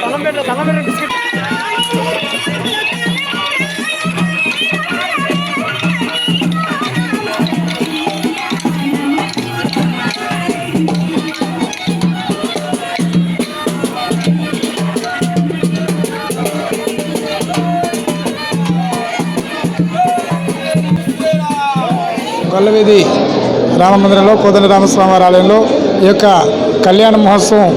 தங்கம்பேட்டை தங்கம்பேட்டை biscuit கொல்லவேதி రామమందిరంలో కోదండ రామస్వామి ఆలయంలో ఈ యొక్క కళ్యాణ మహోత్సవం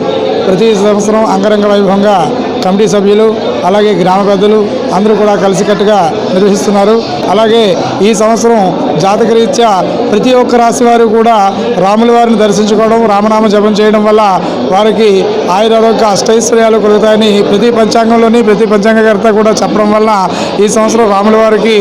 ప్రతి సంవత్సరం అంగరంగ వైభవంగా కమిటీ సభ్యులు అలాగే గ్రామ పెద్దలు అందరూ కూడా కలిసికట్టుగా నిర్వహిస్తున్నారు. అలాగే ఈ సంవత్సరం జాతకరీత్యా ప్రతి ఒక్క రాశి వారు కూడా రాముల వారిని దర్శించుకోవడం రామనామ జపం చేయడం వల్ల వారికి ఆయురారోగ్య అష్టైశ్వర్యాలు కలుగుతాయని ప్రతి పంచాంగంలోని ప్రతి పంచాంగకర్త కూడా చెప్పడం వల్ల ఈ సంవత్సరం రాముల వారికి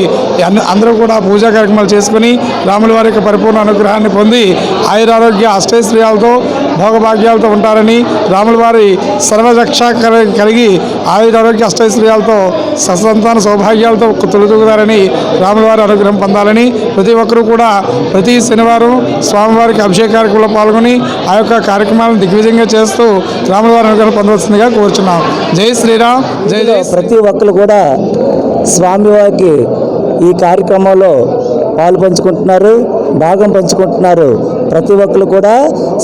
అందరూ కూడా పూజా కార్యక్రమాలు చేసుకుని రాముల వారికి పరిపూర్ణ అనుగ్రహాన్ని పొంది ఆయురారోగ్య అష్టైశ్వర్యాలతో భోగభాగ్యాలతో ఉంటారని రాముల వారి సర్వరక్ష కల- కలిగి ఆయురారోగ్య అష్టైశ్వర్యాలతో ససంతాన సౌభాగ్యాలతో తొలుతూగుతారని రాముల వారి అనుగ్రహం పొందాలని ప్రతి ఒక్కరూ కూడా ప్రతి శనివారం స్వామివారికి అభిషేక కార్యక్రమంలో పాల్గొని ఆ యొక్క కార్యక్రమాలను దిగ్విజయంగా చేస్తూ రాముల వారి అనుగ్రహం పొందవలసిందిగా కోరుచున్నాం. జై శ్రీరామ్. జై జై ప్రతి ఒక్కరు కూడా స్వామివారికి ఈ కార్యక్రమంలో పాలు పంచుకుంటున్నారు. భాగం పంచుకుంటున్నారు. ప్రతి ఒక్కరు కూడా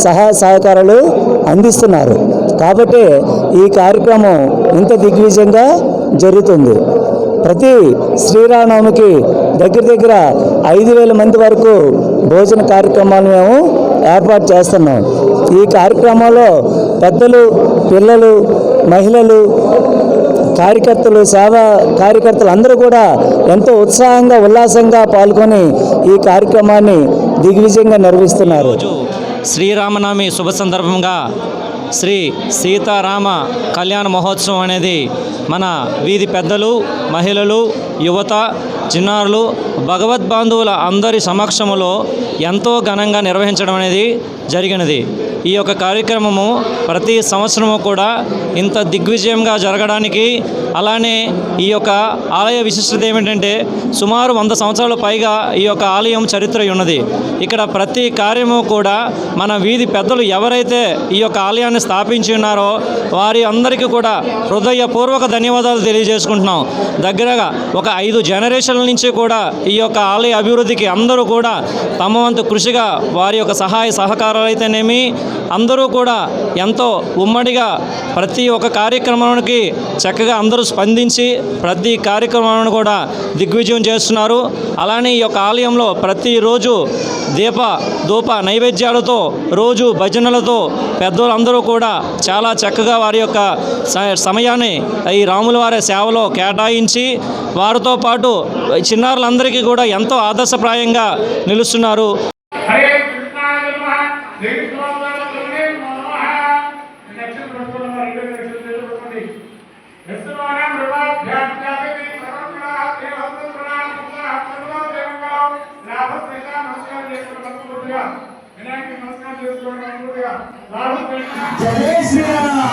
సహాయ సహకారాలు అందిస్తున్నారు. కాబట్టి ఈ కార్యక్రమం ఇంత దిగ్విజయంగా జరుగుతుంది. ప్రతి శ్రీరామనవమికి దగ్గర దగ్గర ఐదు వేల మంది వరకు భోజన కార్యక్రమాలు మేము ఏర్పాటు చేస్తున్నాం. ఈ కార్యక్రమంలో పెద్దలు పిల్లలు మహిళలు కార్యకర్తలు సేవా కార్యకర్తలు అందరూ కూడా ఎంతో ఉత్సాహంగా ఉల్లాసంగా పాల్గొని ఈ కార్యక్రమాన్ని దిగ్విజయంగా నిర్వహిస్తున్నారు. శ్రీరామనవమి శుభ సందర్భంగా శ్రీ సీతారామ కళ్యాణ మహోత్సవం అనేది మన వీధి పెద్దలు మహిళలు యువత చిన్నారులు భగవద్బాంధవుల అందరి సమక్షములో ఎంతో ఘనంగా నిర్వహించడం అనేది జరిగినది. ఈ యొక్క కార్యక్రమము ప్రతి సంవత్సరము కూడా ఇంత దిగ్విజయంగా జరగడానికి అలానే ఈ యొక్క ఆలయ విశిష్టత ఏమిటంటే సుమారు వంద సంవత్సరాల పైగా ఈ యొక్క ఆలయం చరిత్ర ఉన్నది. ఇక్కడ ప్రతి కార్యము కూడా మన వీధి పెద్దలు ఎవరైతే ఈ యొక్క ఆలయాన్ని స్థాపించి ఉన్నారో వారి అందరికీ కూడా హృదయపూర్వక ధన్యవాదాలు తెలియజేసుకుంటున్నాం. దగ్గరగా ఒక ఐదు జనరేషన్ల నుంచి కూడా ఈ యొక్క ఆలయ అభివృద్ధికి అందరూ కూడా తమ వంతు కృషిగా వారి యొక్క సహాయ సహకారాలు అయితేనేమి అందరూ కూడా ఎంతో ఉమ్మడిగా ప్రతి ఒక్క కార్యక్రమానికి చక్కగా అందరూ స్పందించి ప్రతి కార్యక్రమాలను కూడా దిగ్విజయం చేస్తున్నారు. అలానే ఈ యొక్క ఆలయంలో ప్రతిరోజు దీప ధూప నైవేద్యాలతో రోజు భజనలతో పెద్దలందరూ కూడా చాలా చక్కగా వారి యొక్క స- సమయాన్ని ఈ రాముల వారి సేవలో కేటాయించి వారితో పాటు చిన్నారులందరికీ కూడా ఎంతో ఆదర్శప్రాయంగా నిలుస్తున్నారు. నెక్స్ట్ ప్రశ్న రెండు నెక్స్ట్ తెలుసుకోండి యస్మానం రవాభ్యాం జాగతి సర్వగుణా ప్రణామ సర్వ నమస్కారం నమస్కారం చేసుకోండి శ్రీరామ్ శ్రీరామ్.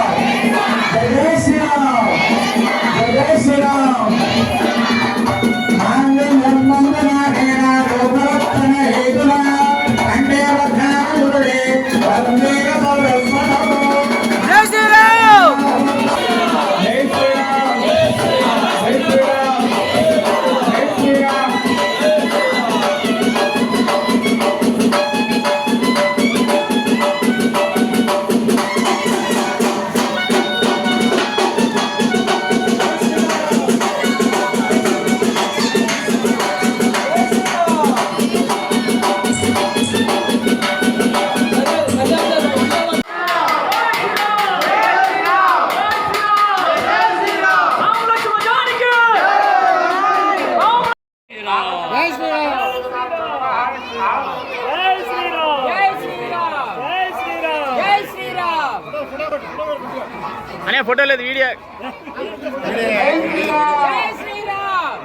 అనే ఫోటో లేదు వీడియో జై శ్రీరామ్